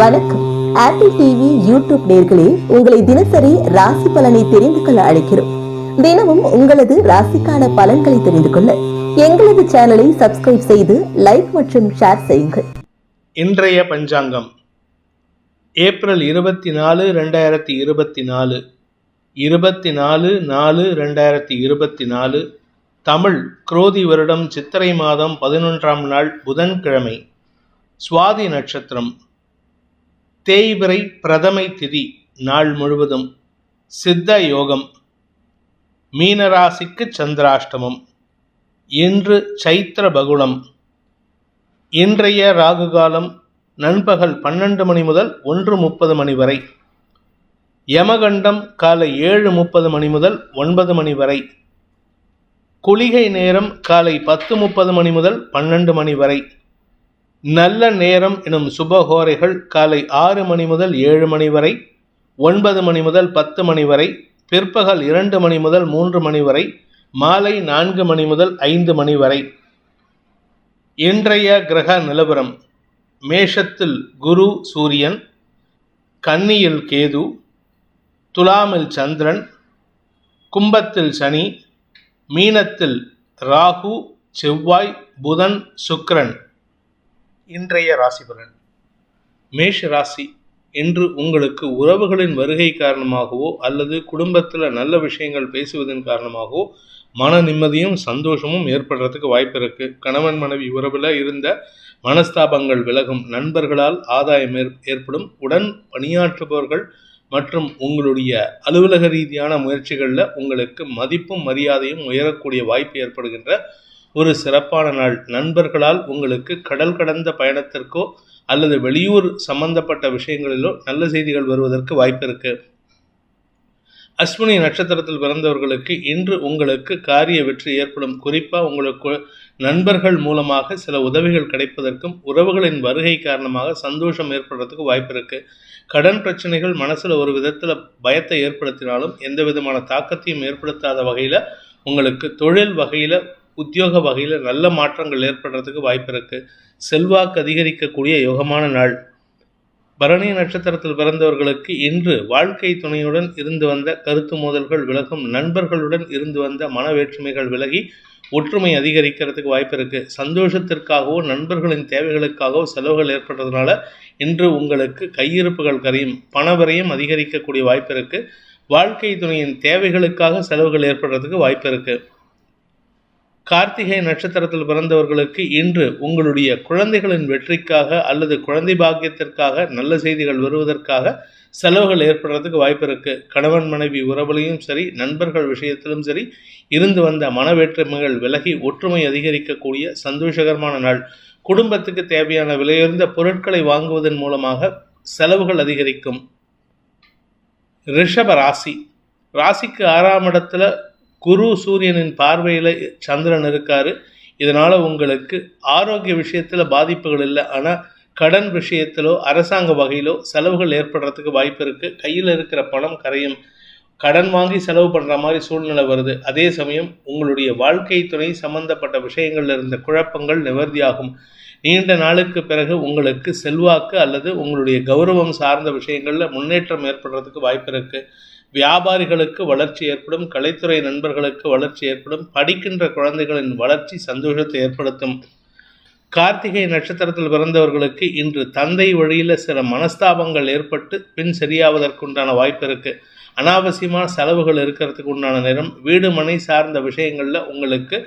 வணக்கம். Apple TV YouTube நேர்களே உங்களை தினசரி ராசி பலனை தெரிந்து கொள்ள அழைக்கிறோம். தினமும் உங்களது ராசிக்கான பலன்களை தெரிந்து கொள்ள எங்களது சேனலை சப்ஸ்கிரைப் செய்து லைக் மற்றும் ஷேர் செய்யுங்கள். இன்றைய பஞ்சாங்கம். ஏப்ரல் இருபத்தி நாலு ரெண்டாயிரத்தி இருபத்தி நாலு இருபத்தி நாலு நாலு ரெண்டாயிரத்தி இருபத்தி நாலு தமிழ் குரோதி வருடம் சித்திரை மாதம் பதினொன்றாம் நாள் புதன்கிழமை. சுவாதி நட்சத்திரம். தேய்பிறை பிரதமை திதி நாள் முழுவதும் சித்த யோகம் மீனராசிக்கு சந்திராஷ்டமம் இன்று சைத்திர பகுளம் இன்றைய ராகு காலம் நண்பகல் பன்னெண்டு மணி முதல் ஒன்று முப்பது மணி வரை யமகண்டம் காலை ஏழு முப்பது மணி முதல் ஒன்பது மணி வரை குளிகை நேரம் காலை பத்து முப்பது மணி முதல் பன்னெண்டு மணி வரை நல்ல நேரம் எனும் சுபஹோரைகள் காலை ஆறு மணி முதல் ஏழு மணி வரை ஒன்பது மணி முதல் பத்து மணி வரை பிற்பகல் இரண்டு மணி முதல் மூன்று மணி வரை மாலை நான்கு மணி முதல் ஐந்து மணி வரை. இன்றைய கிரக நிலவரம் மேஷத்தில் குரு சூரியன் கன்னியில் கேது துலாமில் சந்திரன் கும்பத்தில் சனி மீனத்தில் ராகு செவ்வாய் புதன் சுக்கிரன். இன்றைய ராசி பலன்? மேஷ ராசி இன்று உங்களுக்கு உறவுகளின் வருகை காரணமாகவோ அல்லது குடும்பத்தில் நல்ல விஷயங்கள் பேசுவதன் காரணமாகவோ மன நிம்மதியும் சந்தோஷமும் ஏற்படுறதுக்கு வாய்ப்பு இருக்கு. கணவன் மனைவி உறவில் இருந்த மனஸ்தாபங்கள் விலகும். நண்பர்களால் ஆதாயம் ஏற்- ஏற்படும். உடன் பணியாற்றுபவர்கள் மற்றும் உங்களுடைய அலுவலக ரீதியான முயற்சிகளில் உங்களுக்கு மதிப்பும் மரியாதையும் உயரக்கூடிய வாய்ப்பு ஏற்படுகின்ற ஒரு சிறப்பான நாள். நண்பர்களால் உங்களுக்கு கடல் கடந்த பயணத்திற்கோ அல்லது வெளியூர் சம்பந்தப்பட்ட விஷயங்களிலோ நல்ல செய்திகள் வருவதற்கு வாய்ப்பு இருக்கு. அஸ்வினி நட்சத்திரத்தில் பிறந்தவர்களுக்கு இன்று உங்களுக்கு காரிய வெற்றி ஏற்படும். குறிப்பாக உங்களுக்கு நண்பர்கள் மூலமாக சில உதவிகள் கிடைப்பதற்கும் உறவுகளின் வருகை காரணமாக சந்தோஷம் ஏற்படுறதுக்கு வாய்ப்பு இருக்கு. கடன் பிரச்சனைகள் மனசுல ஒரு விதத்துல பயத்தை ஏற்படுத்தினாலும் எந்த விதமான தாக்கத்தையும் ஏற்படுத்தாத வகையில உங்களுக்கு தொழில் வகையில உத்தியோக வகையில் நல்ல மாற்றங்கள் ஏற்படுறதுக்கு வாய்ப்பு இருக்குது செல்வாக்கு அதிகரிக்கக்கூடிய யோகமான நாள். பரணி நட்சத்திரத்தில் பிறந்தவர்களுக்கு இன்று வாழ்க்கை துணையுடன் இருந்து வந்த கருத்து மோதல்கள் விலகும் நண்பர்களுடன் இருந்து வந்த மன வேற்றுமைகள் விலகி ஒற்றுமை அதிகரிக்கிறதுக்கு வாய்ப்பு இருக்குது சந்தோஷத்திற்காகவோ நண்பர்களின் தேவைகளுக்காகவோ செலவுகள் ஏற்படுறதுனால இன்று உங்களுக்கு கையிருப்புகள் கரையும் பணவரையும் அதிகரிக்கக்கூடிய வாய்ப்பு இருக்குது வாழ்க்கை துணையின் தேவைகளுக்காக செலவுகள் ஏற்படுறதுக்கு வாய்ப்பு இருக்குது கார்த்திகை நட்சத்திரத்தில் பிறந்தவர்களுக்கு இன்று உங்களுடைய குழந்தைகளின் வெற்றிக்காக அல்லது குழந்தை பாக்கியத்திற்காக நல்ல செய்திகள் வருவதற்காக செலவுகள் ஏற்படுறதுக்கு வாய்ப்பு இருக்கு. கணவன் மனைவி உறவுலையும் சரி நண்பர்கள் விஷயத்திலும் சரி இருந்து வந்த மன வேற்றுமைகள் விலகி ஒற்றுமை அதிகரிக்கக்கூடிய சந்தோஷகரமான நாள். குடும்பத்துக்கு தேவையான விலையுயர்ந்த பொருட்களை வாங்குவதன் மூலமாக செலவுகள் அதிகரிக்கும். ரிஷப ராசி. ராசிக்கு ஆறாம் இடத்துல குரு சூரியனின் பார்வையில் சந்திரன் இருக்கார். இதனால் உங்களுக்கு ஆரோக்கிய விஷயத்தில் பாதிப்புகள் இல்லை. ஆனால் கடன் விஷயத்திலோ அரசாங்க வகையிலோ செலவுகள் ஏற்படுறதுக்கு வாய்ப்பு இருக்குது கையில் இருக்கிற பணம் கரையும். கடன் வாங்கி செலவு பண்ணுற மாதிரி சூழ்நிலை வருது. அதே சமயம் உங்களுடைய வாழ்க்கை துணை சம்பந்தப்பட்ட விஷயங்களில் இருந்த குழப்பங்கள் நிவர்த்தியாகும். நீண்ட நாளுக்கு பிறகு உங்களுக்கு செல்வாக்கு அல்லது உங்களுடைய கௌரவம் சார்ந்த விஷயங்களில் முன்னேற்றம் ஏற்படுறதுக்கு வாய்ப்பு இருக்குது வியாபாரிகளுக்கு வளர்ச்சி ஏற்படும் கலைத்துறை நண்பர்களுக்கு வளர்ச்சி ஏற்படும் படிக்கின்ற குழந்தைகளின் வளர்ச்சி சந்தோஷத்தை ஏற்படுத்தும். கார்த்திகை நட்சத்திரத்தில் பிறந்தவர்களுக்கு இன்று தந்தை வழியில் சில மனஸ்தாபங்கள் ஏற்பட்டு பின் சரியாவதற்குண்டான வாய்ப்பு இருக்கு. அனாவசியமான செலவுகள் இருக்கிறதுக்கு உண்டான நேரம் வீடு மனை சார்ந்த விஷயங்களில் உங்களுக்கு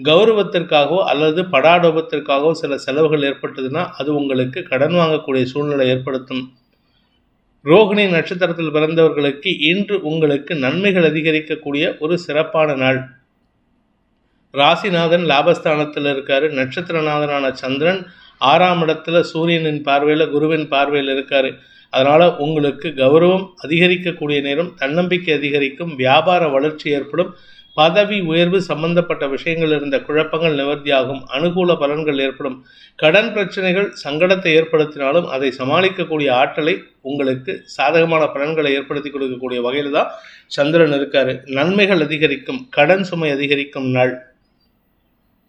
கௌரவத்திற்காகவோ அல்லது படாடோபத்திற்காகவோ சில செலவுகள் ஏற்பட்டதுன்னா அது உங்களுக்கு கடன் வாங்கக்கூடிய சூழ்நிலை ஏற்படுத்தும். ரோகிணி நட்சத்திரத்தில் பிறந்தவர்களுக்கு இன்று உங்களுக்கு நன்மைகள் அதிகரிக்கக்கூடிய ஒரு சிறப்பான நாள். ராசிநாதன் லாபஸ்தானத்தில் இருக்காரு. நட்சத்திரநாதனான சந்திரன் ஆறாம் இடத்துல சூரியனின் பார்வையில் குருவின் பார்வையில் இருக்காரு. அதனால உங்களுக்கு கௌரவம் அதிகரிக்கக்கூடிய நேரம் தன்னம்பிக்கை அதிகரிக்கும் வியாபார வளர்ச்சி ஏற்படும். பதவி உயர்வு சம்பந்தப்பட்ட விஷயங்கள் இருந்த குழப்பங்கள் நிவர்த்தியாகும். அனுகூல பலன்கள் ஏற்படும். கடன் பிரச்சனைகள் சங்கடத்தை ஏற்படுத்தினாலும் அதை சமாளிக்கக்கூடிய ஆற்றலை உங்களுக்கு சாதகமான பலன்களை ஏற்படுத்தி கொடுக்கக்கூடிய வகையில் தான் சந்திரன் இருக்காரு. நன்மைகள் அதிகரிக்கும். கடன் சுமை அதிகரிக்கும். நாள்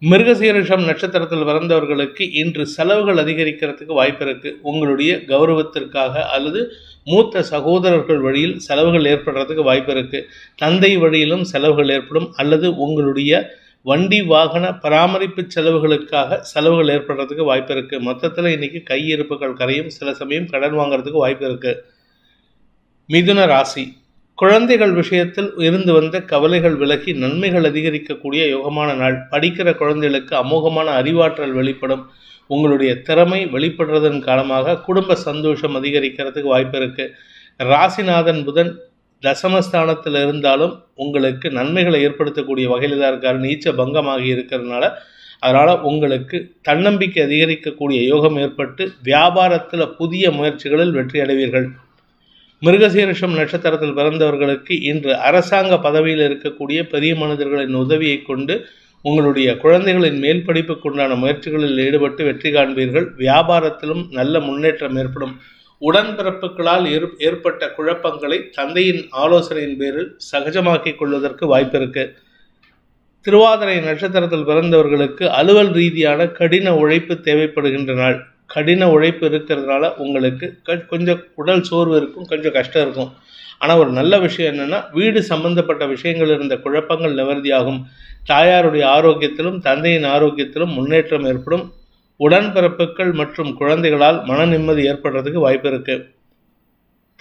மிருகசீரிஷம் நட்சத்திரத்தில் பிறந்தவர்களுக்கு இன்று செலவுகள் அதிகரிக்கிறதுக்கு வாய்ப்பு இருக்கு. உங்களுடைய கௌரவத்திற்காக அல்லது மூத்த சகோதரர்கள் வழியில் செலவுகள் ஏற்படுறதுக்கு வாய்ப்பு இருக்கு. தந்தை வழியிலும் செலவுகள் ஏற்படும் அல்லது உங்களுடைய வண்டி வாகன பராமரிப்பு செலவுகளுக்காக செலவுகள் ஏற்படுறதுக்கு வாய்ப்பு இருக்கு. மொத்தத்தில் இன்னைக்கு கையிருப்புகள் கரையும் சில சமயம் கடன் வாங்குறதுக்கு வாய்ப்பு இருக்கு. மிதுன ராசி. குழந்தைகள் விஷயத்தில் இருந்து வந்த கவலைகள் விலகி நன்மைகள் அதிகரிக்கக்கூடிய யோகமான நாள். படிக்கிற குழந்தைகளுக்கு அமோகமான அறிவாற்றல் வெளிப்படும். உங்களுடைய திறமை வெளிப்படுறதன் காரணமாக குடும்ப சந்தோஷம் அதிகரிக்கிறதுக்கு வாய்ப்பு இருக்கு. ராசிநாதன் புதன் தசமஸ்தானத்தில் இருந்தாலும் உங்களுக்கு நன்மைகளை ஏற்படுத்தக்கூடிய வகையில் தான் இருக்கார். நீச்ச பங்கமாகி இருக்கிறதுனால அதனால் உங்களுக்கு தன்னம்பிக்கை அதிகரிக்கக்கூடிய யோகம் ஏற்பட்டு வியாபாரத்தில் புதிய முயற்சிகளில் வெற்றி அடைவீர்கள். மிருகசீரிஷம் நட்சத்திரத்தில் பிறந்தவர்களுக்கு இன்று அரசாங்க பதவியில் இருக்கக்கூடிய பெரிய மனிதர்களின் உதவியை கொண்டு உங்களுடைய குழந்தைகளின் மேல் படிப்புக்குண்டான முயற்சிகளில் ஈடுபட்டு வெற்றி காண்பீர்கள். வியாபாரத்திலும் நல்ல முன்னேற்றம் ஏற்படும். உடன்பிறப்புகளால் ஏற்பட்ட குழப்பங்களை தந்தையின் ஆலோசனையின் பேரில் சகஜமாக்கிக் கொள்வதற்கு வாய்ப்பு இருக்கு. திருவாதிரை நட்சத்திரத்தில் பிறந்தவர்களுக்கு அலுவல் ரீதியான கடின உழைப்பு தேவைப்படுகின்ற நாள். கடின உழைப்பு இருக்கிறதுனால உங்களுக்கு க- கொஞ்சம் உடல் சோர்வு இருக்கும் கொஞ்சம் கஷ்டம் இருக்கும். ஆனால் ஒரு நல்ல விஷயம் என்னென்னா வீடு சம்பந்தப்பட்ட விஷயங்கள் இருந்த குழப்பங்கள் நிவர்த்தியாகும். தாயாருடைய ஆரோக்கியத்திலும் தந்தையின் ஆரோக்கியத்திலும் முன்னேற்றம் ஏற்படும். உடன்பிறப்புகள் மற்றும் குழந்தைகளால் மன நிம்மதி ஏற்படுறதுக்கு வாய்ப்பு இருக்குது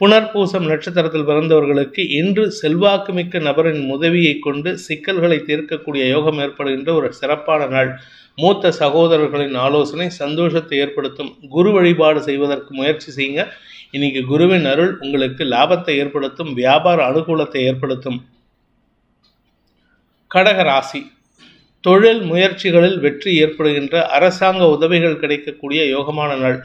புனர்பூசம் நட்சத்திரத்தில் பிறந்தவர்களுக்கு இன்று செல்வாக்குமிக்க நபரின் உதவியை கொண்டு சிக்கல்களை தீர்க்கக்கூடிய யோகம் ஏற்படுகின்ற ஒரு சிறப்பான நாள். மூத்த சகோதரர்களின் ஆலோசனை சந்தோஷத்தை ஏற்படுத்தும் குரு வழிபாடு செய்வதற்கு முயற்சி செய்யுங்க. இன்னைக்கு குருவின் அருள் உங்களுக்கு லாபத்தை ஏற்படுத்தும் வியாபார அனுகூலத்தை ஏற்படுத்தும். கடக ராசி. தொழில் முயற்சிகளில் வெற்றி ஏற்படுகின்ற அரசாங்க உதவிகள் கிடைக்கக்கூடிய யோகமான நாள்.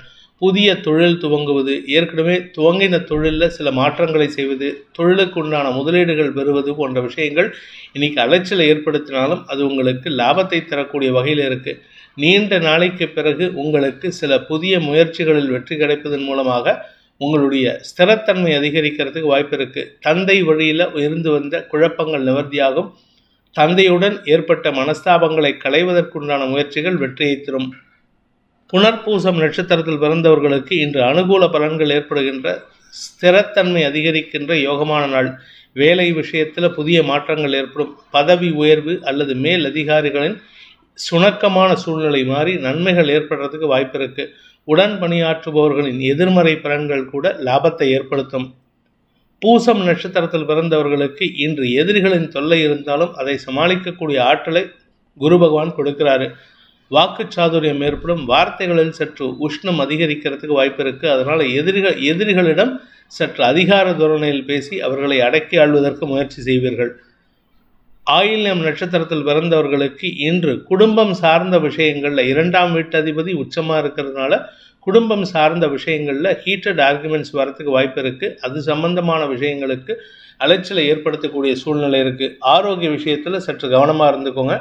புதிய தொழில் துவங்குவது ஏற்கனவே துவங்கின தொழிலில் சில மாற்றங்களை செய்வது தொழிலுக்கு உண்டான முதலீடுகள் பெறுவது போன்ற விஷயங்கள் இன்னைக்கு அலைச்சலை ஏற்படுத்தினாலும் அது உங்களுக்கு லாபத்தை தரக்கூடிய வகையில் இருக்குது நீண்ட நாளைக்கு பிறகு உங்களுக்கு சில புதிய முயற்சிகளில் வெற்றி கிடைப்பதன் மூலமாக உங்களுடைய ஸ்திரத்தன்மை அதிகரிக்கிறதுக்கு வாய்ப்பு இருக்குது தந்தை வழியில் இருந்து வந்த குழப்பங்கள் நிவர்த்தியாகும். தந்தையுடன் ஏற்பட்ட மனஸ்தாபங்களை களைவதற்குண்டான முயற்சிகள் வெற்றியை தரும். புனர்பூசம் நட்சத்திரத்தில் பிறந்தவர்களுக்கு இன்று அனுகூல பலன்கள் ஏற்படுகின்ற ஸ்திரத்தன்மை அதிகரிக்கின்ற யோகமான நாள். வேலை விஷயத்தில் புதிய மாற்றங்கள் ஏற்படும். பதவி உயர்வு அல்லது மேல் அதிகாரிகளின் சுணக்கமான சூழ்நிலை மாறி நன்மைகள் ஏற்படுறதுக்கு வாய்ப்பு இருக்கு. உடன் பணியாற்றுபவர்களின் எதிர்மறை பலன்கள் கூட லாபத்தை ஏற்படுத்தும். பூசம் நட்சத்திரத்தில் பிறந்தவர்களுக்கு இன்று எதிரிகளின் தொல்லை இருந்தாலும் அதை சமாளிக்கக்கூடிய ஆற்றலை குரு பகவான் கொடுக்கிறாரு. வாக்குச்சாதுரியம் ஏற்படும் வார்த்தைகளில் சற்று உஷ்ணம் அதிகரிக்கிறதுக்கு வாய்ப்பு இருக்குது அதனால் எதிரிகள் எதிரிகளிடம் சற்று அதிகார தோரணையில் பேசி அவர்களை அடக்கி ஆள்வதற்கு முயற்சி செய்வீர்கள். ஆயில்யம் நட்சத்திரத்தில் பிறந்தவர்களுக்கு இன்று குடும்பம் சார்ந்த விஷயங்களில் இரண்டாம் வீட்டு அதிபதி உச்சமாக இருக்கிறதுனால குடும்பம் சார்ந்த விஷயங்களில் ஹீட்டட் ஆர்குமெண்ட்ஸ் வரத்துக்கு வாய்ப்பு இருக்குது அது சம்பந்தமான விஷயங்களுக்கு அலைச்சலை ஏற்படுத்தக்கூடிய சூழ்நிலை இருக்குது ஆரோக்கிய விஷயத்தில் சற்று கவனமாக இருந்துக்கோங்க.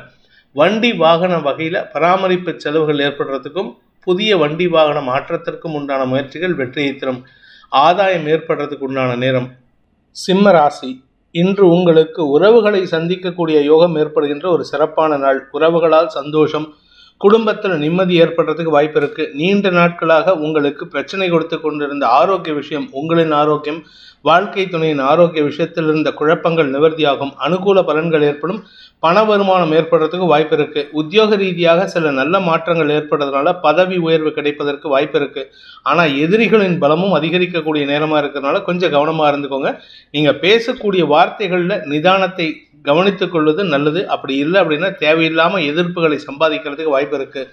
வண்டி வாகன வகையில் பராமரிப்பு செலவுகள் ஏற்படுறதுக்கும் புதிய வண்டி வாகன மாற்றத்திற்கும் உண்டான முயற்சிகள் வெற்றியை தரும். ஆதாயம் ஏற்படுறதுக்கு உண்டான நேரம். சிம்ம ராசி இன்று உங்களுக்கு உறவுகளை சந்திக்கக்கூடிய யோகம் ஏற்படுகின்ற ஒரு சிறப்பான நாள். உறவுகளால் சந்தோஷம் குடும்பத்தில் நிம்மதி ஏற்படுறதுக்கு வாய்ப்பு இருக்கு. நீண்ட நாட்களாக உங்களுக்கு பிரச்சனை கொடுத்து கொண்டிருந்த ஆரோக்கிய விஷயம் உங்களின் ஆரோக்கியம் வாழ்க்கை துணையின் ஆரோக்கிய விஷயத்தில் இருந்த குழப்பங்கள் நிவர்த்தியாகும். அனுகூல பலன்கள் ஏற்படும். பண வருமானம் ஏற்படுறதுக்கு வாய்ப்பு இருக்கு. உத்தியோக ரீதியாக சில நல்ல மாற்றங்கள் ஏற்படுறதுனால பதவி உயர்வு கிடைப்பதற்கு வாய்ப்பு இருக்கு. ஆனா எதிரிகளின் பலமும் அதிகரிக்கக்கூடிய நேரமா இருக்கிறதுனால கொஞ்சம் கவனமா இருந்துக்கோங்க. நீங்க பேசக்கூடிய வார்த்தைகள்ல நிதானத்தை கவனித்துக் கொள்வது நல்லது. அப்படி இல்லை அப்படின்னா தேவையில்லாமல் எதிர்ப்புகளை சம்பாதிக்கிறதுக்கு வாய்ப்பு இருக்கு.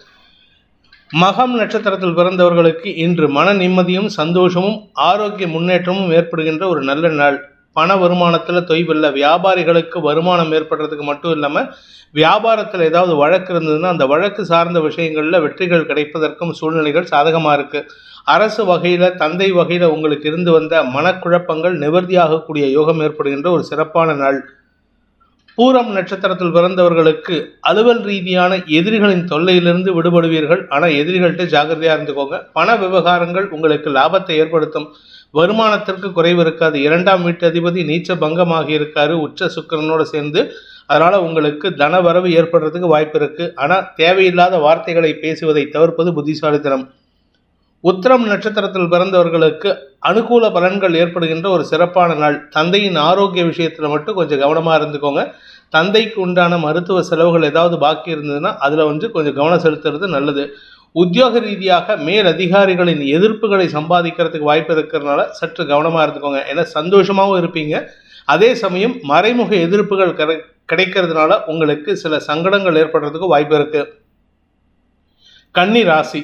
மகம் நட்சத்திரத்தில் பிறந்தவர்களுக்கு இன்று மன நிம்மதியும் சந்தோஷமும் ஆரோக்கிய முன்னேற்றமும் ஏற்படுகின்ற ஒரு நல்ல நாள். பண வருமானத்தில் தொய்வில்ல வியாபாரிகளுக்கு வருமானம் ஏற்படுறதுக்கு மட்டும் இல்லாமல் வியாபாரத்தில் ஏதாவது வழக்கு இருந்ததுன்னா அந்த வழக்கு சார்ந்த விஷயங்களில் வெற்றிகள் கிடைப்பதற்கும் சூழ்நிலைகள் சாதகமாக இருக்குது அரசு வகையில் தந்தை வகையில் உங்களுக்கு இருந்து வந்த மனக்குழப்பங்கள் நிவர்த்தியாகக்கூடிய யோகம் ஏற்படுகின்ற ஒரு சிறப்பான நாள். பூரம் நட்சத்திரத்தில் பிறந்தவர்களுக்கு அலுவல் ரீதியான எதிரிகளின் தொல்லையிலிருந்து விடுபடுவீர்கள். ஆனால் எதிரிகள்கிட்ட ஜாகிரதையாக இருந்துக்கோங்க. பண விவகாரங்கள் உங்களுக்கு லாபத்தை ஏற்படுத்தும். வருமானத்திற்கு குறைவு இருக்காது. இரண்டாம் வீட்டு அதிபதி நீச்ச பங்கமாகி இருக்காரு. உச்ச சுக்கரனோடு சேர்ந்து அதனால் உங்களுக்கு தனவரவு ஏற்படுறதுக்கு வாய்ப்பு இருக்குது ஆனால் தேவையில்லாத வார்த்தைகளை பேசுவதை தவிர்ப்பது புத்திசாலித்தனம். உத்திரம் நட்சத்திரத்தில் பிறந்தவர்களுக்கு அனுகூல பலன்கள் ஏற்படுகின்ற ஒரு சிறப்பான நாள். தந்தையின் ஆரோக்கிய விஷயத்தில் மட்டும் கொஞ்சம் கவனமாக இருந்துக்கோங்க. தந்தைக்கு உண்டான மருத்துவ செலவுகள் ஏதாவது பாக்கி இருந்ததுன்னா அதில் வந்து கொஞ்சம் கவனம் செலுத்துறது நல்லது. உத்தியோக ரீதியாக மேல் அதிகாரிகளின் எதிர்ப்புகளை சம்பாதிக்கிறதுக்கு வாய்ப்பு இருக்கிறதுனால சற்று கவனமாக இருந்துக்கோங்க. ஏன்னா சந்தோஷமாகவும் இருப்பீங்க. அதே சமயம் மறைமுக எதிர்ப்புகள் கிடைக்கிறதுனால உங்களுக்கு சில சங்கடங்கள் ஏற்படுறதுக்கு வாய்ப்பு இருக்குது கன்னி ராசி.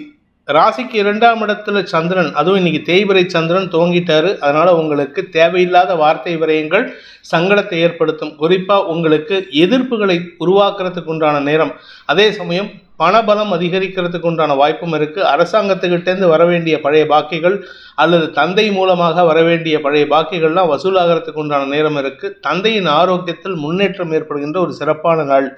ராசிக்கு இரண்டாம் இடத்துல சந்திரன் அதுவும் இன்னைக்கு தேய்பிரை சந்திரன் துவங்கிட்டாரு அதனால உங்களுக்கு தேவையில்லாத வார்த்தை விரயங்கள் சங்கடத்தை ஏற்படுத்தும். குறிப்பா உங்களுக்கு எதிர்ப்புகளை உருவாக்குறதுக்கு உண்டான நேரம். அதே சமயம் பணபலம் அதிகரிக்கிறதுக்கு உண்டான வாய்ப்பும் இருக்கு. அரசாங்கத்துக்கிட்டேருந்து வர வேண்டிய பழைய பாக்கிகள் அல்லது தந்தை மூலமாக வர வேண்டிய பழைய பாக்கிகள்லாம் வசூலாகிறதுக்கு உண்டான நேரம் இருக்கு. தந்தையின் ஆரோக்கியத்தில் முன்னேற்றம் ஏற்படுகின்ற ஒரு சிறப்பான நாள்.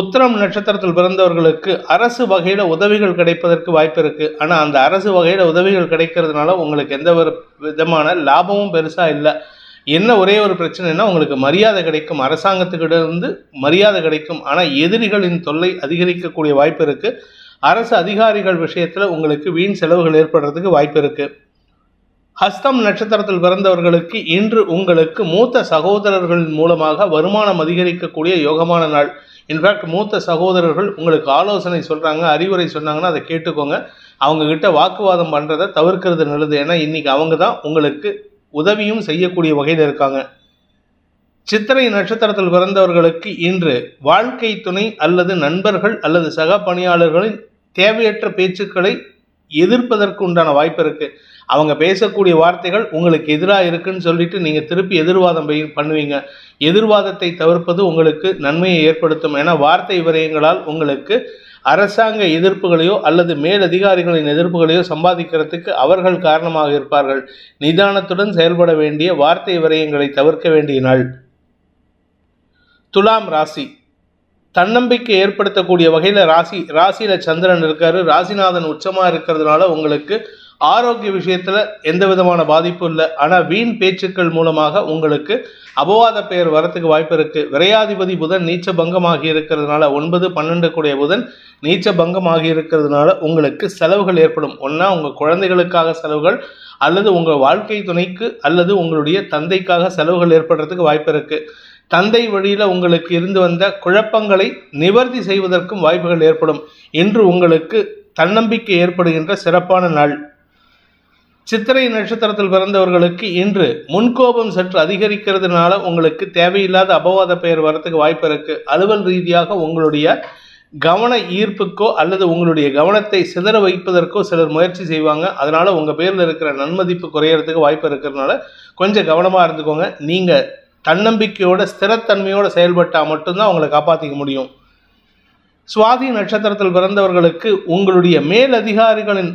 உத்திரம் நட்சத்திரத்தில் பிறந்தவர்களுக்கு அரசு வகையில் உதவிகள் கிடைப்பதற்கு வாய்ப்பு இருக்கு. ஆனால் அந்த அரசு வகையில் உதவிகள் கிடைக்கிறதுனால உங்களுக்கு எந்த ஒரு விதமான லாபமும் பெருசாக இல்லை. என்ன ஒரே ஒரு பிரச்சனைனா உங்களுக்கு மரியாதை கிடைக்கும். அரசாங்கத்துக்கிட்ட இருந்து மரியாதை கிடைக்கும். ஆனால் எதிரிகளின் தொல்லை அதிகரிக்கக்கூடிய வாய்ப்பு இருக்கு. அரசு அதிகாரிகள் விஷயத்தில் உங்களுக்கு வீண் செலவுகள் ஏற்படுறதுக்கு வாய்ப்பு இருக்கு. ஹஸ்தம் நட்சத்திரத்தில் பிறந்தவர்களுக்கு இன்று உங்களுக்கு மூத்த சகோதரர்களின் மூலமாக வருமானம் அதிகரிக்கக்கூடிய யோகமான நாள். இன்ஃபேக்ட் மூத்த சகோதரர்கள் உங்களுக்கு ஆலோசனை சொல்கிறாங்க அறிவுரை சொன்னாங்கன்னா அதை கேட்டுக்கோங்க. அவங்கக்கிட்ட வாக்குவாதம் பண்ணுறதை தவிர்க்கிறது நல்லது. ஏன்னா இன்றைக்கி அவங்க தான் உங்களுக்கு உதவியும் செய்யக்கூடிய வகையில் இருக்காங்க. சித்திரை நட்சத்திரத்தில் பிறந்தவர்களுக்கு இன்று வாழ்க்கை துணை அல்லது நண்பர்கள் அல்லது சக பணியாளர்களின் தேவையற்ற பேச்சுக்களை எதிர்ப்பதற்கு உண்டான வாய்ப்பு இருக்குது அவங்க பேசக்கூடிய வார்த்தைகள் உங்களுக்கு எதிராக இருக்குன்னு சொல்லிட்டு நீங்கள் திருப்பி எதிர்வாதம் பண்ணுவீங்க. எதிர்வாதத்தை தவிர்ப்பது உங்களுக்கு நன்மையை ஏற்படுத்தும். என வார்த்தை விரயங்களால் உங்களுக்கு அரசாங்க எதிர்ப்புகளையோ அல்லது மேலதிகாரிகளின் எதிர்ப்புகளையோ சம்பாதிக்கிறதுக்கு அவர்கள் காரணமாக இருப்பார்கள். நிதானத்துடன் செயல்பட வேண்டிய வார்த்தை விரயங்களை தவிர்க்க வேண்டிய நாள். துலாம் ராசி. தன்னம்பிக்கை ஏற்படுத்தக்கூடிய வகையில் ராசி ராசியில் சந்திரன் இருக்காரு. ராசிநாதன் உச்சமாக இருக்கிறதுனால உங்களுக்கு ஆரோக்கிய விஷயத்தில் எந்த விதமான பாதிப்பும் இல்லை. ஆனால் வீண் பேச்சுக்கள் மூலமாக உங்களுக்கு அபவாத பெயர் வரத்துக்கு வாய்ப்பு இருக்குது விரையாதிபதி புதன் நீச்ச பங்கமாகி இருக்கிறதுனால ஒன்பது பன்னெண்டு கூடிய புதன் நீச்ச பங்கமாகி இருக்கிறதுனால உங்களுக்கு செலவுகள் ஏற்படும். ஒன்றா உங்கள் குழந்தைகளுக்காக செலவுகள் அல்லது உங்கள் வாழ்க்கை துணைக்கு அல்லது உங்களுடைய தந்தைக்காக செலவுகள் ஏற்படுறதுக்கு வாய்ப்பு இருக்குது தந்தை வழியில் உங்களுக்கு இருந்து வந்த குழப்பங்களை நிவர்த்தி செய்வதற்கும் வாய்ப்புகள் ஏற்படும் இன்று உங்களுக்கு தன்னம்பிக்கை ஏற்படுகின்ற சிறப்பான நாள். சித்திரை நட்சத்திரத்தில் பிறந்தவர்களுக்கு இன்று முன்கோபம் சற்று அதிகரிக்கிறதுனால உங்களுக்கு தேவையில்லாத அபவாத பெயர் வரத்துக்கு வாய்ப்பு இருக்கு. அலுவல் ரீதியாக உங்களுடைய கவன ஈர்ப்புக்கோ அல்லது உங்களுடைய கவனத்தை சிதற வைப்பதற்கோ சிலர் முயற்சி செய்வாங்க. அதனால உங்க பேரில் இருக்கிற நன்மதிப்பு குறையறதுக்கு வாய்ப்பு இருக்கிறதுனால கொஞ்சம் கவனமாக இருந்துக்கோங்க. நீங்கள் தன்னம்பிக்கையோட ஸ்திரத்தன்மையோட செயல்பட்டால் மட்டும்தான் அவங்களை காப்பாற்றிக்க முடியும். சுவாதி நட்சத்திரத்தில் பிறந்தவர்களுக்கு உங்களுடைய மேலதிகாரிகளின்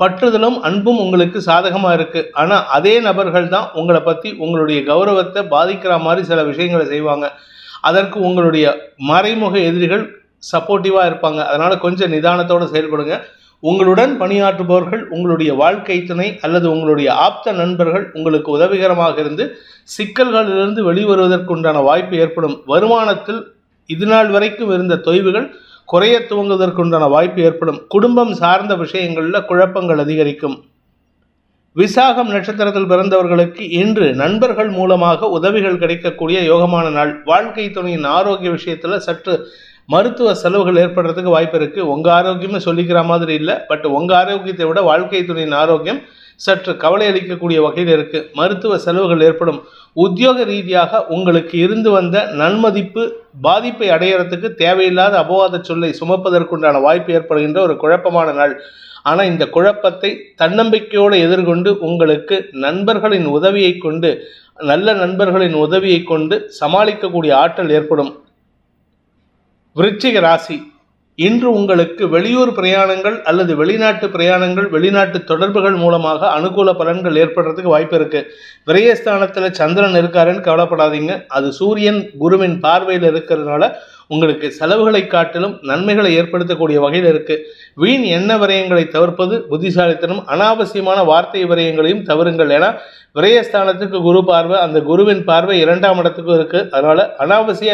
பற்றுதலும் அன்பும் உங்களுக்கு சாதகமாக இருக்குது ஆனால் அதே நபர்கள் தான் உங்களை பற்றி உங்களுடைய கௌரவத்தை பாதிக்கிற மாதிரி சில விஷயங்களை செய்வாங்க. அதற்கு உங்களுடைய மறைமுக எதிரிகள் சப்போர்ட்டிவாக இருப்பாங்க. அதனால் கொஞ்சம் நிதானத்தோடு செயல்படுங்க. உங்களுடன் பணியாற்றுபவர்கள் உங்களுடைய வாழ்க்கை துணை அல்லது உங்களுடைய ஆப்த நண்பர்கள் உங்களுக்கு உதவிகரமாக இருந்து சிக்கல்களிலிருந்து வெளிவருவதற்குண்டான வாய்ப்பு ஏற்படும். வருமானத்தில் இதுநாள் வரைக்கும் இருந்த தொய்வுகள் குறைய துவங்குவதற்குண்டான வாய்ப்பு ஏற்படும். குடும்பம் சார்ந்த விஷயங்களில் குழப்பங்கள் அதிகரிக்கும். விசாகம் நட்சத்திரத்தில் பிறந்தவர்களுக்கு இன்று நண்பர்கள் மூலமாக உதவிகள் கிடைக்கக்கூடிய யோகமான நாள். வாழ்க்கை துணையின் ஆரோக்கிய விஷயத்தில் சற்று மருத்துவ செலவுகள் ஏற்படுறதுக்கு வாய்ப்பு இருக்கு. உங்க ஆரோக்கியமே சொல்லிக்கிற மாதிரி இல்லை. பட் உங்க ஆரோக்கியத்தை விட வாழ்க்கை துணையின் ஆரோக்கியம் சற்று கவலை அளிக்கக்கூடிய வகையில் இருக்கு. மருத்துவ செலவுகள் ஏற்படும். உத்தியோக ரீதியாக உங்களுக்கு இருந்து வந்த நன்மதிப்பு பாதிப்பை அடையறதுக்கு தேவையில்லாத அபவாத சொல்லை சுமப்பதற்குண்டான வாய்ப்பு ஏற்படுகின்ற ஒரு குழப்பமான நாள். ஆனால் இந்த குழப்பத்தை தன்னம்பிக்கையோடு எதிர்கொண்டு உங்களுக்கு நண்பர்களின் உதவியை கொண்டு நல்ல நண்பர்களின் உதவியை கொண்டு சமாளிக்கக்கூடிய ஆற்றல் ஏற்படும். விருச்சிக ராசி இன்று உங்களுக்கு வெளியூர் பிரயாணங்கள் அல்லது வெளிநாட்டு பிரயாணங்கள் வெளிநாட்டு தொடர்புகள் மூலமாக அனுகூல பலன்கள் ஏற்படுறதுக்கு வாய்ப்பு இருக்கு. விரயஸ்தானத்தில் சந்திரன் இருக்காருன்னு கவலைப்படாதீங்க. அது சூரியன் குருவின் பார்வையில் இருக்கிறதுனால உங்களுக்கு செலவுகளை காட்டிலும் நன்மைகளை ஏற்படுத்தக்கூடிய வகையில் இருக்கு. வீண் எண்ண விரயங்களை தவிர்ப்பது புத்திசாலித்தனம் அனாவசியமான வார்த்தை விரயங்களையும் தவறுங்கள் ஏன்னா விரயஸ்தானத்துக்கு குரு பார்வை அந்த குருவின் பார்வை இரண்டாம் இடத்துக்கும் இருக்கு. அதனால அனாவசிய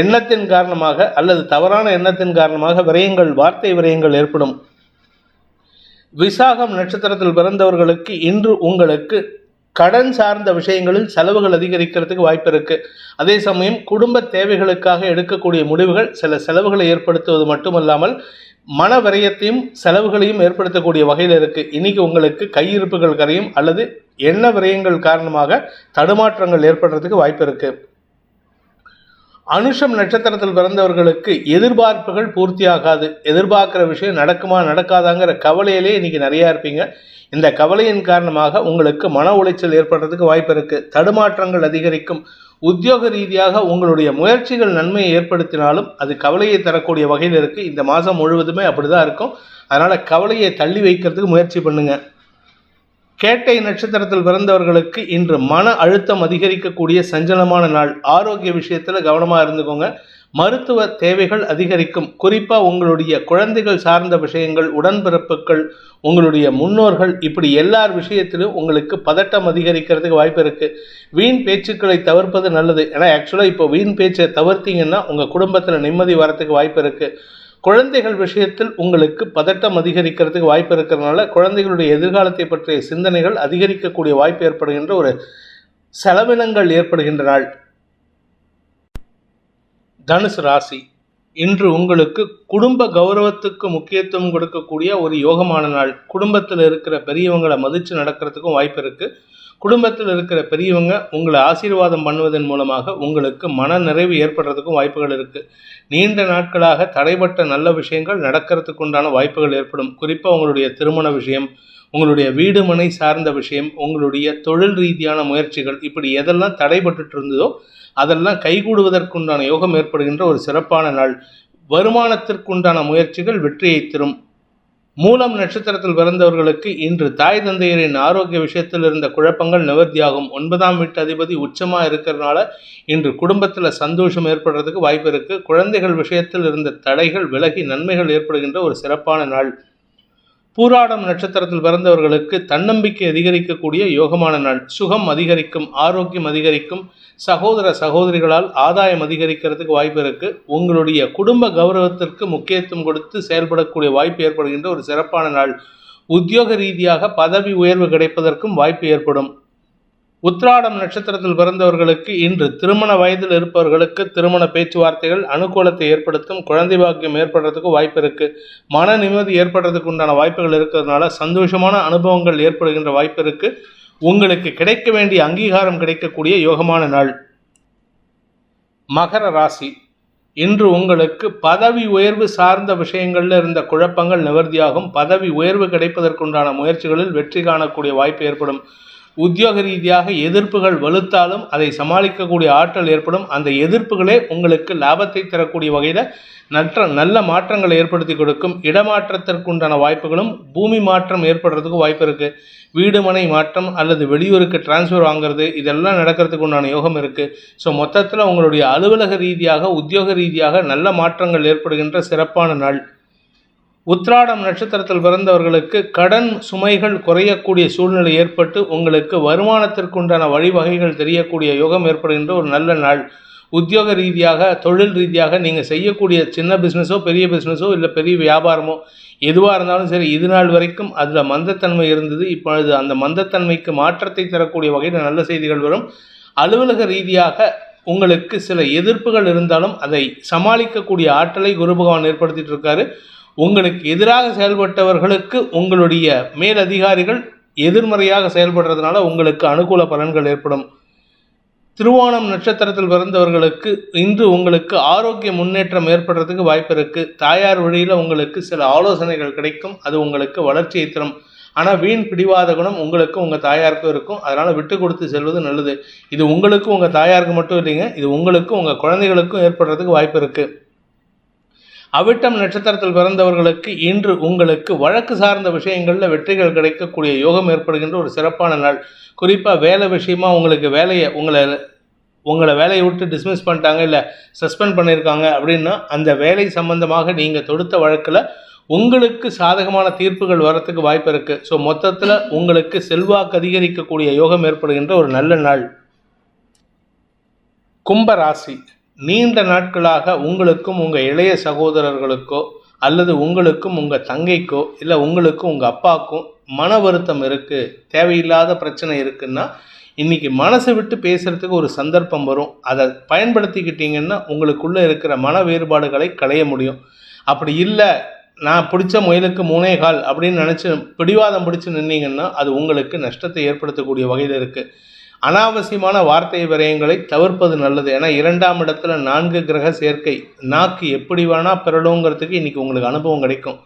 எண்ணத்தின் காரணமாக அல்லது தவறான எண்ணத்தின் காரணமாக விரயங்கள் வார்த்தை விரயங்கள் ஏற்படும். விசாகம் நட்சத்திரத்தில் பிறந்தவர்களுக்கு இன்று உங்களுக்கு கடன் சார்ந்த விஷயங்களில் செலவுகள் அதிகரிக்கிறதுக்கு வாய்ப்பு இருக்கு அதே சமயம் குடும்ப தேவைகளுக்காக எடுக்கக்கூடிய முடிவுகள் சில செலவுகளை ஏற்படுத்துவது மட்டுமல்லாமல் மன விரயத்தையும் செலவுகளையும் ஏற்படுத்தக்கூடிய வகையில் இருக்கு. இன்னைக்கு உங்களுக்கு கையிருப்புகள் கரையும் அல்லது எண்ண விரயங்கள் காரணமாக தடுமாற்றங்கள் ஏற்படுறதுக்கு வாய்ப்பு இருக்கு அனுஷம் நட்சத்திரத்தில் பிறந்தவர்களுக்கு எதிர்பார்ப்புகள் பூர்த்தியாகாது. எதிர்பார்க்குற விஷயம் நடக்குமா நடக்காதாங்கிற கவலையிலே இன்னைக்கு நிறையா இருப்பீங்க. இந்த கவலையின் காரணமாக உங்களுக்கு மன உளைச்சல் ஏற்படுறதுக்கு வாய்ப்பு இருக்குது தடுமாற்றங்கள் அதிகரிக்கும். உத்தியோக ரீதியாக உங்களுடைய முயற்சிகள் நன்மையை ஏற்படுத்தினாலும் அது கவலையை தரக்கூடிய வகையில் இருக்குது இந்த மாதம் முழுவதுமே அப்படிதான் இருக்கும். அதனால் கவலையை தள்ளி வைக்கிறதுக்கு முயற்சி பண்ணுங்கள் கேட்டை நட்சத்திரத்தில் பிறந்தவர்களுக்கு இன்று மன அழுத்தம் அதிகரிக்கக்கூடிய சஞ்சலமான நாள். ஆரோக்கிய விஷயத்தில் கவனமாக இருந்துக்கோங்க. மருத்துவ தேவைகள் அதிகரிக்கும். குறிப்பாக உங்களுடைய குழந்தைகள் சார்ந்த விஷயங்கள் உடன்பிறப்புகள் உங்களுடைய முன்னோர்கள் இப்படி எல்லார் விஷயத்திலும் உங்களுக்கு பதட்டம் அதிகரிக்கிறதுக்கு வாய்ப்பு இருக்குது வீண் பேச்சுக்களை தவிர்ப்பது நல்லது. ஏன்னா ஆக்சுவலாக இப்போ வீண் பேச்சை தவிர்த்தீங்கன்னா உங்கள் குடும்பத்தில் நிம்மதி வரத்துக்கு வாய்ப்பு இருக்குது குழந்தைகள் விஷயத்தில் உங்களுக்கு பதட்டம் அதிகரிக்கிறதுக்கு வாய்ப்பு இருக்கிறதுனால குழந்தைகளுடைய எதிர்காலத்தை பற்றிய சிந்தனைகள் அதிகரிக்கக்கூடிய வாய்ப்பு ஏற்படுகின்ற ஒரு செலவினங்கள் ஏற்படுகின்ற நாள். தனுசு ராசி இன்று உங்களுக்கு குடும்ப கௌரவத்துக்கு முக்கியத்துவம் கொடுக்கக்கூடிய ஒரு யோகமான நாள். குடும்பத்தில் இருக்கிற பெரியவங்களை மதித்து நடக்கிறதுக்கும் வாய்ப்பு இருக்குது குடும்பத்தில் இருக்கிற பெரியவங்க உங்களை ஆசீர்வாதம் பண்ணுவதன் மூலமாக உங்களுக்கு மன நிறைவு ஏற்படுறதுக்கும் வாய்ப்புகள் இருக்குது நீண்ட நாட்களாக தடைப்பட்ட நல்ல விஷயங்கள் நடக்கிறதுக்கு உண்டான வாய்ப்புகள் ஏற்படும். குறிப்பாக உங்களுடைய திருமண விஷயம் உங்களுடைய வீடு மனை சார்ந்த விஷயம் உங்களுடைய தொழில் ரீதியான முயற்சிகள் இப்படி எதெல்லாம் தடைபட்டு இருந்ததோ அதெல்லாம் கைகூடுவதற்குண்டான யோகம் ஏற்படுகின்ற ஒரு சிறப்பான நாள். வருமானத்திற்குண்டான முயற்சிகள் வெற்றியை தரும். மூலம் நட்சத்திரத்தில் பிறந்தவர்களுக்கு இன்று தாய் தந்தையரின் ஆரோக்கிய விஷயத்தில் இருந்த குழப்பங்கள் நிவர்த்தியாகும். ஒன்பதாம் வீட்டு அதிபதி உச்சமாக இருக்கிறதுனால இன்று குடும்பத்தில் சந்தோஷம் ஏற்படுறதுக்கு வாய்ப்பு இருக்குது குழந்தைகள் விஷயத்தில் இருந்த தடைகள் விலகி நன்மைகள் ஏற்படுகின்ற ஒரு சிறப்பான நாள். பூராடம் நட்சத்திரத்தில் பிறந்தவர்களுக்கு தன்னம்பிக்கை அதிகரிக்கக்கூடிய யோகமான நாள். சுகம் அதிகரிக்கும் ஆரோக்கியம் அதிகரிக்கும் சகோதர சகோதரிகளால் ஆதாயம் அதிகரிக்கிறதுக்கு வாய்ப்பு இருக்குது உங்களுடைய குடும்ப கௌரவத்திற்கு முக்கியத்துவம் கொடுத்து செயல்படக்கூடிய வாய்ப்பு ஏற்படுகின்ற ஒரு சிறப்பான நாள். உத்தியோக ரீதியாக பதவி உயர்வு கிடைப்பதற்கும் வாய்ப்பு ஏற்படும். உத்ராடம் நட்சத்திரத்தில் பிறந்தவர்களுக்கு இன்று திருமண வயதில் இருப்பவர்களுக்கு திருமண பேச்சுவார்த்தைகள் அனுகூலத்தை ஏற்படுத்தும் குழந்தை பாக்கியம் ஏற்படுறதுக்கு வாய்ப்பு இருக்கு. மன நிம்மதி ஏற்படுறதுக்கு உண்டான வாய்ப்புகள் இருக்கிறதுனால சந்தோஷமான அனுபவங்கள் ஏற்படுகின்ற வாய்ப்பு இருக்கு. உங்களுக்கு கிடைக்க வேண்டிய அங்கீகாரம் கிடைக்கக்கூடிய யோகமான நாள். மகர ராசி. இன்று உங்களுக்கு பதவி உயர்வு சார்ந்த விஷயங்களில் இருந்த குழப்பங்கள் நிவர்த்தியாகும். பதவி உயர்வு கிடைப்பதற்குண்டான முயற்சிகளில் வெற்றி காணக்கூடிய வாய்ப்பு ஏற்படும். உத்தியோக ரீதியாக எதிர்ப்புகள் வலுத்தாலும் அதை சமாளிக்கக்கூடிய ஆற்றல் ஏற்படும். அந்த எதிர்ப்புகளே உங்களுக்கு லாபத்தை தரக்கூடிய வகையில் நற்ற நல்ல மாற்றங்களை ஏற்படுத்தி கொடுக்கும். இடமாற்றத்திற்குண்டான வாய்ப்புகளும் பூமி மாற்றம் ஏற்படுறதுக்கு வாய்ப்பு இருக்குது வீடு மனை மாற்றம் அல்லது வெளியூருக்கு டிரான்ஸ்ஃபர் வாங்குறது இதெல்லாம் நடக்கிறதுக்கு உண்டான யோகம் இருக்குது ஸோ மொத்தத்தில் உங்களுடைய அலுவலக ரீதியாக உத்தியோக ரீதியாக நல்ல மாற்றங்கள் ஏற்படுகின்ற சிறப்பான நாள். உத்ராடம் நட்சத்திரத்தில் பிறந்தவர்களுக்கு கடன் சுமைகள் குறையக்கூடிய சூழ்நிலை ஏற்பட்டு உங்களுக்கு வருமானத்திற்குண்டான வழிவகைகள் தெரியக்கூடிய யோகம் ஏற்படுகின்ற ஒரு நல்ல நாள். உத்தியோக ரீதியாக தொழில் ரீதியாக நீங்கள் செய்யக்கூடிய சின்ன பிஸ்னஸோ பெரிய பிஸ்னஸோ இல்லை பெரிய வியாபாரமோ எதுவாக இருந்தாலும் சரி இது நாள் வரைக்கும் அதில் மந்தத்தன்மை இருந்தது. இப்பொழுது அந்த மந்தத்தன்மைக்கு மாற்றத்தை தரக்கூடிய வகையில் நல்ல செய்திகள் வரும். அலுவலக ரீதியாக உங்களுக்கு சில எதிர்ப்புகள் இருந்தாலும் அதை சமாளிக்கக்கூடிய ஆற்றலை குரு பகவான் ஏற்படுத்திட்டு இருக்காரு. உங்களுக்கு எதிராக செயல்பட்டவர்களுக்கு உங்களுடைய மேலதிகாரிகள் எதிர்மறையாக செயல்படுறதுனால உங்களுக்கு அனுகூல பலன்கள் ஏற்படும். திருவோணம் நட்சத்திரத்தில் பிறந்தவர்களுக்கு இன்று உங்களுக்கு ஆரோக்கிய முன்னேற்றம் ஏற்படுறதுக்கு வாய்ப்பு இருக்குது தாயார் வழியில் உங்களுக்கு சில ஆலோசனைகள் கிடைக்கும். அது உங்களுக்கு வளர்ச்சியை தரும். ஆனால் வீண் பிடிவாத குணம் உங்களுக்கு உங்கள் தாயாருக்கும் இருக்கும். அதனால் விட்டு கொடுத்து செல்வது நல்லது. இது உங்களுக்கும் உங்கள் தாயாருக்கு மட்டும் இல்லைங்க இது உங்களுக்கும் உங்கள் குழந்தைகளுக்கும் ஏற்படுறதுக்கு வாய்ப்பு இருக்குது அவிட்டம் நட்சத்திரத்தில் பிறந்தவர்களுக்கு இன்று உங்களுக்கு வழக்கு சார்ந்த விஷயங்களில் வெற்றிகள் கிடைக்கக்கூடிய யோகம் ஏற்படுகின்ற ஒரு சிறப்பான நாள். குறிப்பாக வேலை விஷயமா உங்களுக்கு வேலையை உங்களை உங்களை வேலையை விட்டு டிஸ்மிஸ் பண்ணிட்டாங்க இல்லை சஸ்பெண்ட் பண்ணியிருக்காங்க அப்படின்னா அந்த வேலை சம்பந்தமாக நீங்கள் தொடுத்த வழக்கில் உங்களுக்கு சாதகமான தீர்ப்புகள் வரத்துக்கு வாய்ப்பு இருக்குது ஸோ மொத்தத்தில் உங்களுக்கு செல்வாக்கு அதிகரிக்கக்கூடிய யோகம் ஏற்படுகின்ற ஒரு நல்ல நாள். கும்ப ராசி. நீண்ட நாட்களாக உங்களுக்கும் உங்கள் இளைய சகோதரர்களுக்கோ அல்லது உங்களுக்கும் உங்கள் தங்கைக்கோ இல்லை உங்களுக்கும் உங்கள் அப்பாவுக்கும் மன வருத்தம் இருக்குது தேவையில்லாத பிரச்சனை இருக்குன்னா இன்றைக்கி மனசை விட்டு பேசுகிறதுக்கு ஒரு சந்தர்ப்பம் வரும். அதை பயன்படுத்திக்கிட்டீங்கன்னா உங்களுக்குள்ளே இருக்கிற மன வேறுபாடுகளை களைய முடியும். அப்படி இல்லை நான் பிடிச்ச முயலுக்கு மூணே கால் அப்படின்னு நினச்சி பிடிவாதம் பிடிச்சி நின்னீங்கன்னா அது உங்களுக்கு நஷ்டத்தை ஏற்படுத்தக்கூடிய வகையில் இருக்குது அனாவசியமான வார்த்தை விரயங்களை தவிர்ப்பது நல்லது. ஏன்னா இரண்டாம் இடத்துல நான்கு கிரக சேர்க்கை நாக்கு எப்படி வேணால் பிறடுங்கிறதுக்கு இன்றைக்கி உங்களுக்கு அனுபவம் கிடைக்கும்.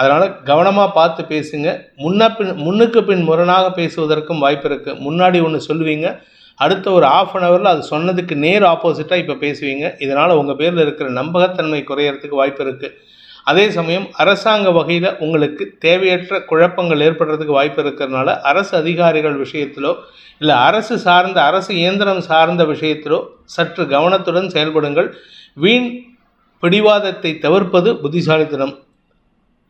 அதனால் கவனமாக பார்த்து பேசுங்க. முன்ன பின் முன்னுக்கு பின் முரணாக பேசுவதற்கும் வாய்ப்பு இருக்குது முன்னாடி ஒன்று சொல்லுவீங்க அடுத்த ஒரு ஆஃப் அன் ஹவரில் அது சொன்னதுக்கு நேர் ஆப்போசிட்டாக இப்போ பேசுவீங்க. இதனால் உங்கள் பேரில் இருக்கிற நம்பகத்தன்மை குறையிறதுக்கு வாய்ப்பு இருக்குது அதே சமயம் அரசாங்க வகையில் உங்களுக்கு தேவையற்ற குழப்பங்கள் ஏற்படுறதுக்கு வாய்ப்பு இருக்கிறதுனால அரசு அதிகாரிகள் விஷயத்திலோ இல்லை அரசு சார்ந்த அரசு இயந்திரம் சார்ந்த விஷயத்திலோ சற்று கவனத்துடன் செயல்படுங்கள். வீண் பிடிவாதத்தை தவிர்ப்பது புத்திசாலித்தனம்.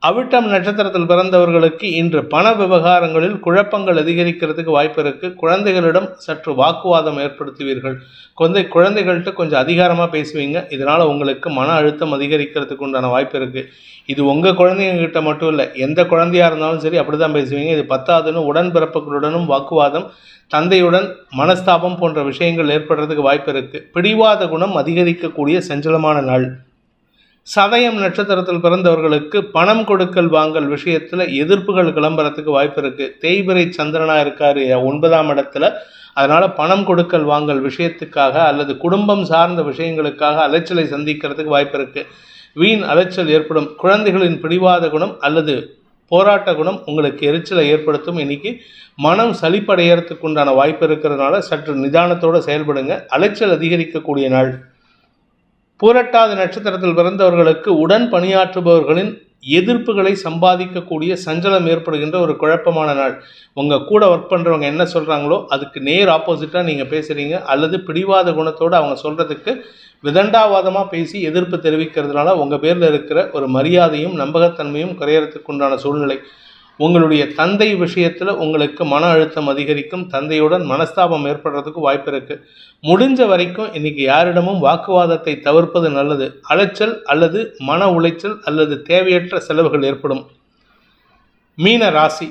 அவிட்டம் நட்சத்திரத்தில் பிறந்தவர்களுக்கு இன்று பண விவகாரங்களில் குழப்பங்கள் அதிகரிக்கிறதுக்கு வாய்ப்பு இருக்குது குழந்தைகளிடம் சற்று வாக்குவாதம் ஏற்படுத்துவீர்கள். குழந்தை குழந்தைகள்கிட்ட கொஞ்சம் அதிகாரமாக பேசுவீங்க. இதனால் உங்களுக்கு மன அழுத்தம் அதிகரிக்கிறதுக்கு உண்டான வாய்ப்பு இருக்குது இது உங்கள் குழந்தைங்கக்கிட்ட மட்டும் இல்லை எந்த குழந்தையாக இருந்தாலும் சரி அப்படி தான் பேசுவீங்க. இது பத்தாவதுன்னு உடன்பிறப்புகளுடனும் வாக்குவாதம் தந்தையுடன் மனஸ்தாபம் போன்ற விஷயங்கள் ஏற்படுறதுக்கு வாய்ப்பு இருக்குது பிடிவாத குணம் அதிகரிக்கக்கூடிய சஞ்சலமான நாள். சதயம் நட்சத்திரத்தில் பிறந்தவர்களுக்கு பணம் கொடுக்கல் வாங்கல் விஷயத்தில் எதிர்ப்புகள் கிளம்புறதுக்கு வாய்ப்பு இருக்குது தேய்பிரை சந்திரனாக இருக்கார் ஒன்பதாம் இடத்துல. அதனால் பணம் கொடுக்கல் வாங்கல் விஷயத்துக்காக அல்லது குடும்பம் சார்ந்த விஷயங்களுக்காக அலைச்சலை சந்திக்கிறதுக்கு வாய்ப்பு இருக்குது வீண் அலைச்சல் ஏற்படும். குழந்தைகளின் பிடிவாத குணம் அல்லது போராட்ட குணம் உங்களுக்கு எரிச்சலை ஏற்படுத்தும். இன்னைக்கு மனம் சலிப்படையறதுக்கு உண்டான வாய்ப்பு இருக்கிறதுனால சற்று நிதானத்தோடு செயல்படுங்க. அலைச்சல் அதிகரிக்கக்கூடிய நாள். பூரட்டாத நட்சத்திரத்தில் பிறந்தவர்களுக்கு உடன் பணியாற்றுபவர்களின் எதிர்ப்புகளை சம்பாதிக்கக்கூடிய சஞ்சலம் ஏற்படுகின்ற ஒரு குழப்பமான நாள். உங்கள் கூட ஒர்க் பண்ணுறவங்க என்ன சொல்கிறாங்களோ அதுக்கு நேர் ஆப்போசிட்டாக நீங்கள் பேசுகிறீங்க அல்லது பிடிவாத குணத்தோடு அவங்க சொல்கிறதுக்கு விதண்டாவாதமாக பேசி எதிர்ப்பு தெரிவிக்கிறதுனால உங்கள் பேரில் இருக்கிற ஒரு மரியாதையும் நம்பகத்தன்மையும் குறையறதுக்கு உண்டான சூழ்நிலை. உங்களுடைய தந்தை விஷயத்தில் உங்களுக்கு மன அழுத்தம் அதிகரிக்கும் தந்தையுடன் மனஸ்தாபம் ஏற்படுறதுக்கு வாய்ப்பு இருக்குது முடிஞ்ச வரைக்கும் இன்னைக்கு யாரிடமும் வாக்குவாதத்தை தவிர்ப்பது நல்லது. அலைச்சல் அல்லது மன உளைச்சல் அல்லது தேவையற்ற செலவுகள் ஏற்படும். மீன ராசி.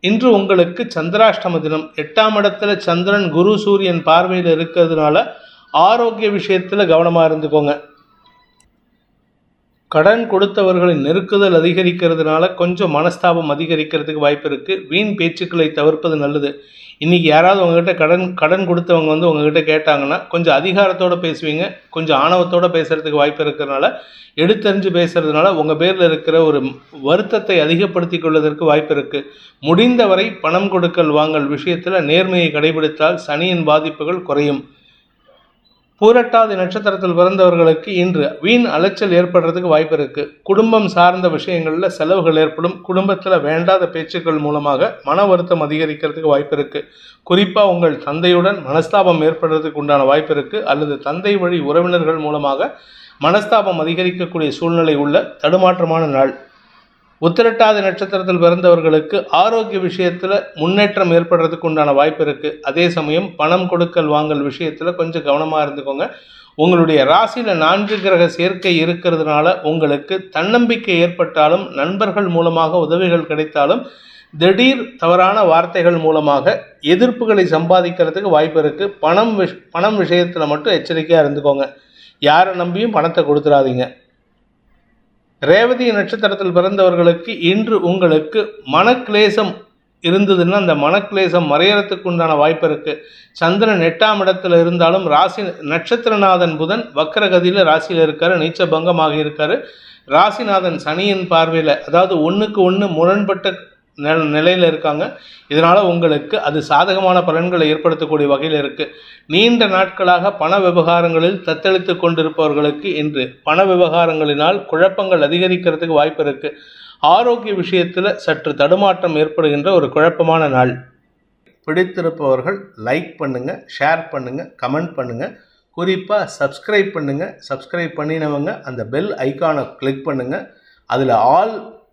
இன்று உங்களுக்கு சந்திராஷ்டம தினம். எட்டாம் இடத்துல சந்திரன் குரு சூரியன் பார்வையில் இருக்கிறதுனால ஆரோக்கிய விஷயத்தில் கவனமாக இருந்துக்கோங்க. கடன் கொடுத்தவர்களின் நெருக்குதல் அதிகரிக்கிறதுனால கொஞ்சம் மனஸ்தாபம் அதிகரிக்கிறதுக்கு வாய்ப்பு இருக்குது வீண் பேச்சுக்களை தவிர்ப்பது நல்லது. இன்றைக்கி யாராவது உங்ககிட்ட கடன் கடன் கொடுத்தவங்க வந்து உங்ககிட்ட கேட்டாங்கன்னா கொஞ்சம் அதிகாரத்தோடு பேசுவீங்க. கொஞ்சம் ஆணவத்தோடு பேசுகிறதுக்கு வாய்ப்பு இருக்கிறதுனால எடுத்தறிஞ்சு பேசுகிறதுனால உங்கள் பேரில் இருக்கிற ஒரு வருத்தத்தை அதிகப்படுத்தி கொள்வதற்கு வாய்ப்பு இருக்குது முடிந்தவரை பணம் கொடுக்கல் வாங்கல் விஷயத்தில் நேர்மையை கடைபிடித்தால் சனியின் பாதிப்புகள் குறையும். பூரட்டாதி நட்சத்திரத்தில் பிறந்தவர்களுக்கு இன்று வீண் அலைச்சல் ஏற்படுறதுக்கு வாய்ப்பு இருக்கு. குடும்பம் சார்ந்த விஷயங்களில் செலவுகள் ஏற்படும். குடும்பத்தில் வேண்டாத பேச்சுக்கள் மூலமாக மன வருத்தம் அதிகரிக்கிறதுக்கு வாய்ப்பு இருக்கு. குறிப்பாக உங்கள் தந்தையுடன் மனஸ்தாபம் ஏற்படுறதுக்கு உண்டான வாய்ப்பு இருக்கு. அல்லது தந்தை வழி உறவினர்கள் மூலமாக மனஸ்தாபம் அதிகரிக்கக்கூடிய சூழ்நிலை உள்ள தடுமாற்றமான நாள். உத்திரட்டாதி நட்சத்திரத்தில் பிறந்தவர்களுக்கு ஆரோக்கிய விஷயத்தில் முன்னேற்றம் ஏற்படுறதுக்கு உண்டான வாய்ப்பு இருக்குது அதே சமயம் பணம் கொடுக்கல் வாங்கல் விஷயத்தில் கொஞ்சம் கவனமாக இருந்துக்கோங்க. உங்களுடைய ராசியில் நான்கு கிரக சேர்க்கை இருக்கிறதுனால உங்களுக்கு தன்னம்பிக்கை ஏற்பட்டாலும் நண்பர்கள் மூலமாக உதவிகள் கிடைத்தாலும் திடீர் தவறான வார்த்தைகள் மூலமாக எதிர்ப்புகளை சம்பாதிக்கிறதுக்கு வாய்ப்பு இருக்குது பணம் விஷ் பணம் விஷயத்தில் மட்டும் எச்சரிக்கையாக இருந்துக்கோங்க. யாரை நம்பியும் பணத்தை கொடுத்துடாதீங்க. ரேவதி நட்சத்திரத்தில் பிறந்தவர்களுக்கு இன்று உங்களுக்கு மனக்லேசம் இருந்ததுன்னா அந்த மனக்லேசம் மறையறதுக்கு உண்டான வாய்ப்பு இருக்குது சந்திரன் எட்டாம் இடத்துல இருந்தாலும் ராசி நட்சத்திரநாதன் புதன் வக்கரகதியில் ராசியில் இருக்கார் நீச்ச பங்கமாக இருக்கார். ராசிநாதன் சனியின் பார்வையில் அதாவது ஒன்றுக்கு ஒன்று முரண்பட்ட நிலையில் இருக்காங்க. இதனால் உங்களுக்கு அது சாதகமான பலன்களை ஏற்படுத்தக்கூடிய வகையில் இருக்குது நீண்ட நாட்களாக பண விவகாரங்களில் தத்தளித்து கொண்டிருப்பவர்களுக்கு இன்று பண விவகாரங்களினால் குழப்பங்கள் அதிகரிக்கிறதுக்கு வாய்ப்பு இருக்குது ஆரோக்கிய விஷயத்தில் சற்று தடுமாற்றம் ஏற்படுகின்ற ஒரு குழப்பமான நாள். பிடித்திருப்பவர்கள் லைக் பண்ணுங்கள் ஷேர் பண்ணுங்கள் கமெண்ட் பண்ணுங்கள் குறிப்பாக சப்ஸ்கிரைப் பண்ணுங்கள் சப்ஸ்கிரைப் பண்ணினவங்க அந்த பெல் ஐகானை கிளிக் பண்ணுங்கள் அதில் ஆல்